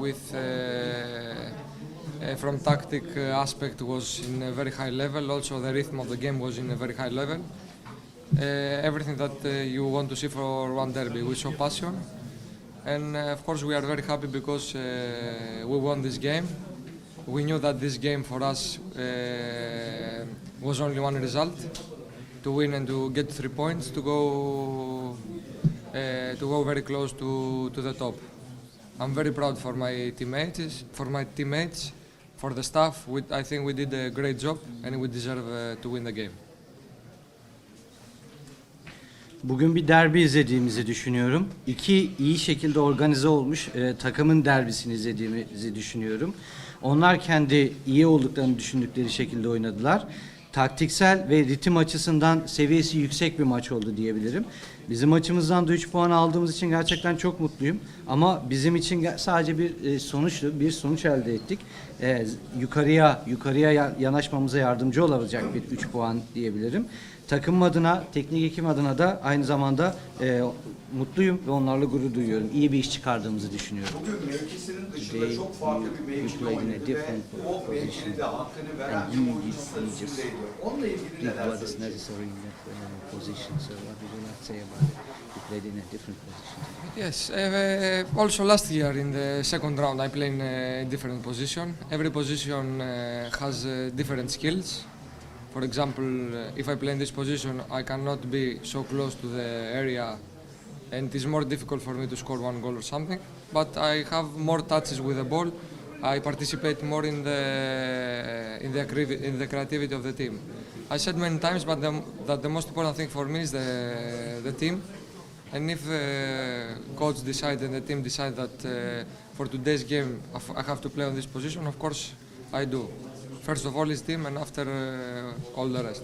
with uh, uh, from tactic uh, aspect was in a very high level. Also, the rhythm of the game was in a very high level. Everything that you want to see for one derby, we saw passion, and of course we are very happy because we won this game. We knew that this game for us was only one result: to win and to get three points to go uh, to go very close to, to the top. I'm very proud for my teammates, for my teammates, for the staff. We, I think we did a great job and we deserve uh, to win the game. Bugün bir derbi izlediğimizi düşünüyorum. İki iyi şekilde organize olmuş e, takımın derbisini izlediğimizi düşünüyorum. Onlar kendi iyi olduklarını düşündükleri şekilde oynadılar. Taktiksel ve ritim açısından seviyesi yüksek bir maç oldu diyebilirim. Bizim maçımızdan da 3 puan aldığımız için gerçekten çok mutluyum. Ama bizim için sadece bir e, sonuçtu, bir sonuç elde ettik. E, z- yukarıya yukarıya ya- yanaşmamıza yardımcı olacak bir 3 puan diyebilirim. Takım adına, teknik ekip adına da aynı zamanda e, mutluyum ve onlarla gurur duyuyorum. İyi bir iş çıkardığımızı düşünüyorum. Bugün mevkisinin dışında Today çok farklı bir a oynadı ve o de hakkını veren bir oyuncu statüsündeydi. Onunla ilgili neler söyleyeceksiniz? Position. So what you say about it? You played in a different position. Yes, uh, also last year in the second round I played in a different position. Every position uh, has uh, different skills. For example, uh, if I play in this position, I cannot be so close to the area and it is more difficult for me to score one goal or something. But I have more touches with the ball. I participate more in the in the in the creativity of the team. I said many times, but the, that the most important thing for me is the the team. And if the coach decide and the team decide that uh, for today's game I have to play on this position, of course I do. First of all is team, and after uh, all the rest.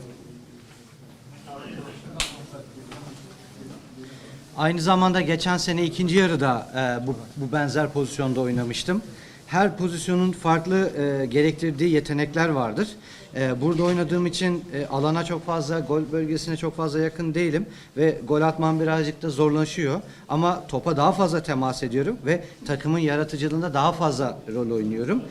Aynı zamanda geçen sene ikinci yarıda e, bu, bu benzer pozisyonda oynamıştım. Her pozisyonun farklı e, gerektirdiği yetenekler vardır. E, burada oynadığım için e, alana çok fazla, gol bölgesine çok fazla yakın değilim ve gol atmam birazcık da zorlaşıyor. Ama topa daha fazla temas ediyorum ve takımın yaratıcılığında daha fazla rol oynuyorum.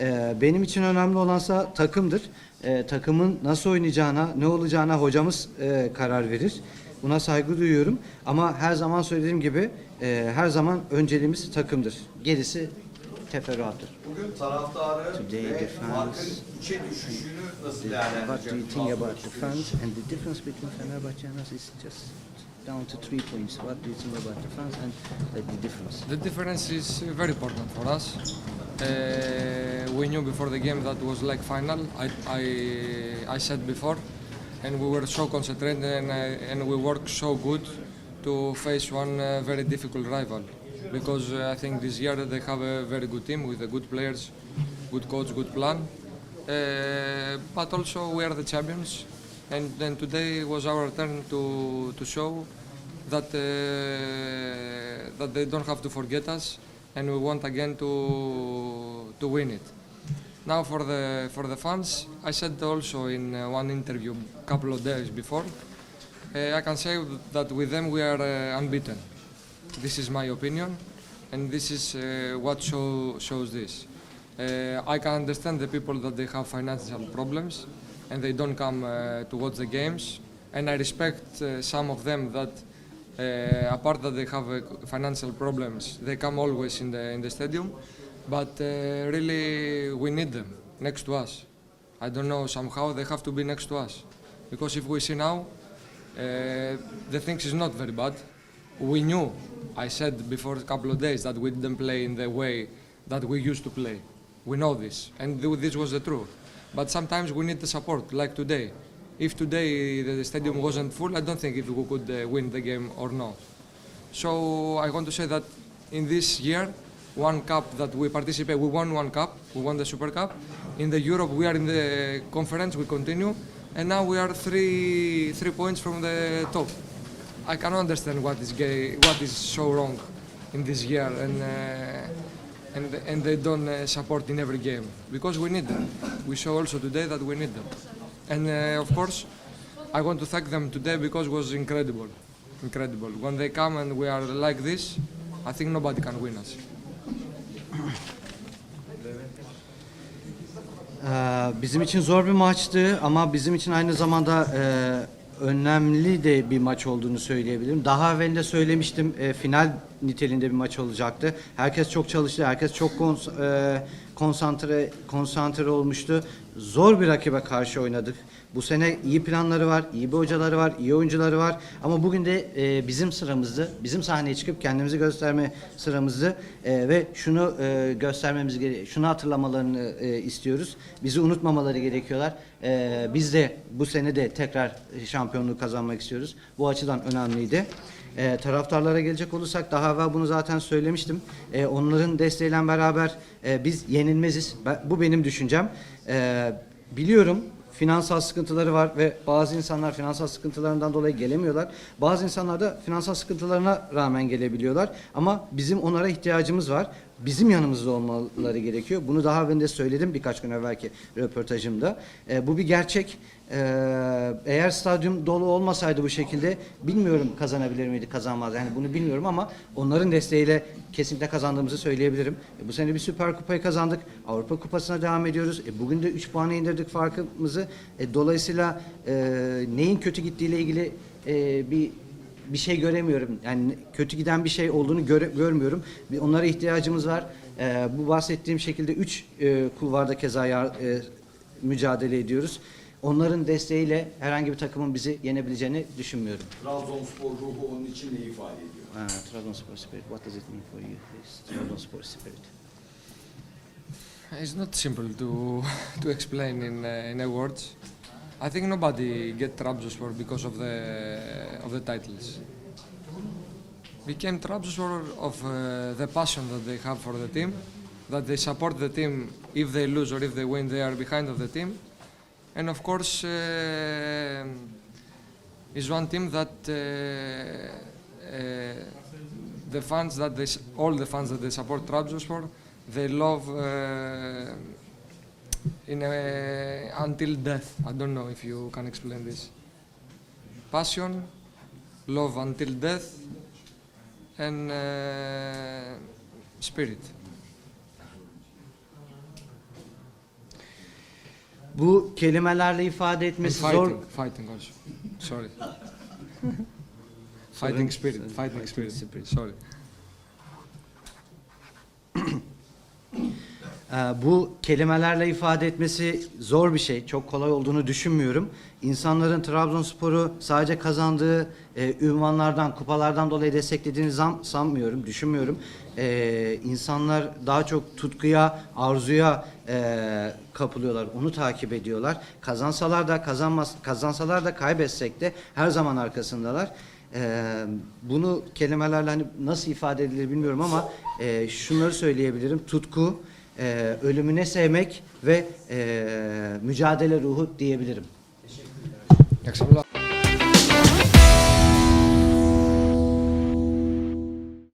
E, benim için önemli olansa takımdır. E, takımın nasıl oynayacağına, ne olacağına hocamız e, karar verir. Buna saygı duyuyorum ama her zaman söylediğim gibi e, her zaman önceliğimiz takımdır. Gerisi teferruattır. Bugün taraftarı Today ve the fans- düşüşünü nasıl What do you think about the fans and the difference between Fenerbahçe and us is just down to three points. What do you think about the fans and the difference? The difference is uh, very important for us. Uh, we knew before the game that was like final. I, I, I said before, and we were so concentrated and, uh, and we worked so good to face one uh, very difficult rival. Because uh, I think this year they have a very good team with good players, good coach, good plan. Uh, but also we are the champions, and then today was our turn to to show that uh, that they don't have to forget us, and we want again to to win it. Now for the for the fans, I said also in one interview a couple of days before, uh, I can say that with them we are uh, unbeaten. This is my opinion, and this is uh, what show, shows this. Uh, I can understand the people that they have financial problems and they don't come uh, to watch the games, and I respect uh, some of them that, uh, apart that they have uh, financial problems, they come always in the in the stadium, but uh, really we need them next to us. I don't know somehow they have to be next to us, because if we see now, uh, the things is not very bad. We knew, I said before a couple of days, that we didn't play in the way that we used to play. We know this, and th- this was the truth. But sometimes we need the support, like today. If today the stadium wasn't full, I don't think if we could uh, win the game or not. So I want to say that in this year, one cup that we participate, we won one cup, we won the Super Cup. In the Europe, we are in the conference, we continue, and now we are three three points from the top. I cannot understand what is gay, what is so wrong in this year, and uh, and and they don't uh, support in every game because we need them. We show also today that we need them, and uh, of course, I want to thank them today because it was incredible, incredible. When they come and we are like this, I think nobody can win us. Bizim için zor bir maçtı ama bizim için aynı zamanda e, önemli de bir maç olduğunu söyleyebilirim. Daha evvel de söylemiştim e, final niteliğinde bir maç olacaktı. Herkes çok çalıştı, herkes çok kons- e, konsantre konsantre olmuştu. Zor bir rakibe karşı oynadık. Bu sene iyi planları var, iyi bir hocaları var, iyi oyuncuları var. Ama bugün de e, bizim sıramızdı. Bizim sahneye çıkıp kendimizi gösterme sıramızdı. E, ve şunu e, göstermemiz gere- şunu hatırlamalarını e, istiyoruz. Bizi unutmamaları gerekiyorlar. E, biz de bu sene de tekrar şampiyonluğu kazanmak istiyoruz. Bu açıdan önemliydi. E, taraftarlara gelecek olursak daha evvel bunu zaten söylemiştim. E, onların desteğiyle beraber e, biz yenilmeziz. Ben- bu benim düşüncem. E, biliyorum finansal sıkıntıları var ve bazı insanlar finansal sıkıntılarından dolayı gelemiyorlar. Bazı insanlar da finansal sıkıntılarına rağmen gelebiliyorlar. Ama bizim onlara ihtiyacımız var. Bizim yanımızda olmaları gerekiyor. Bunu daha evvel de söyledim birkaç gün evvelki röportajımda. E, bu bir gerçek. E, eğer stadyum dolu olmasaydı bu şekilde bilmiyorum kazanabilir miydi kazanmaz. Yani bunu bilmiyorum ama onların desteğiyle kesinlikle kazandığımızı söyleyebilirim. E, bu sene bir Süper Kupayı kazandık. Avrupa Kupası'na devam ediyoruz. E, bugün de 3 puanı indirdik farkımızı. E, dolayısıyla e, neyin kötü gittiğiyle ilgili e, bir bir şey göremiyorum. Yani kötü giden bir şey olduğunu göre- görmüyorum. Bir- Onlara ihtiyacımız var. E, bu bahsettiğim şekilde 3 e, kulvarda keza yar- e, mücadele ediyoruz. Onların desteğiyle herhangi bir takımın bizi yenebileceğini düşünmüyorum. Trabzonspor ruhu onun için ne ifade ediyor? Uh, Trabzonspor spirit, what does it mean for you? Trabzonspor spirit. It's not simple to to explain in uh, in a words. I think nobody get Trabzonspor because of the of the titles. Became Trabzonspor of uh, the passion that they have for the team, that they support the team if they lose or if they win, they are behind of the team, and of course uh, is one team that uh, uh, the fans that they all the fans that they support Trabzonspor they love uh, in a, until death. I don't know if you can explain this. Passion, love until death, and uh, spirit. Bu kelimelerle ifade And etmesi fighting, zor. fighting also. Sorry. fighting spirit, fighting spirit. Sorry. Bu kelimelerle ifade etmesi zor bir şey. Çok kolay olduğunu düşünmüyorum. İnsanların Trabzonspor'u sadece kazandığı e, ünvanlardan, kupalardan dolayı desteklediğini zam- sanmıyorum, düşünmüyorum. Ee, insanlar daha çok tutkuya, arzuya e, kapılıyorlar. Onu takip ediyorlar. Kazansalar da kazanmaz, kazansalar da kaybetsek de her zaman arkasındalar. Ee, bunu kelimelerle hani nasıl ifade edilir bilmiyorum ama e, şunları söyleyebilirim. Tutku, e, ölümüne sevmek ve e, mücadele ruhu diyebilirim. Teşekkürler.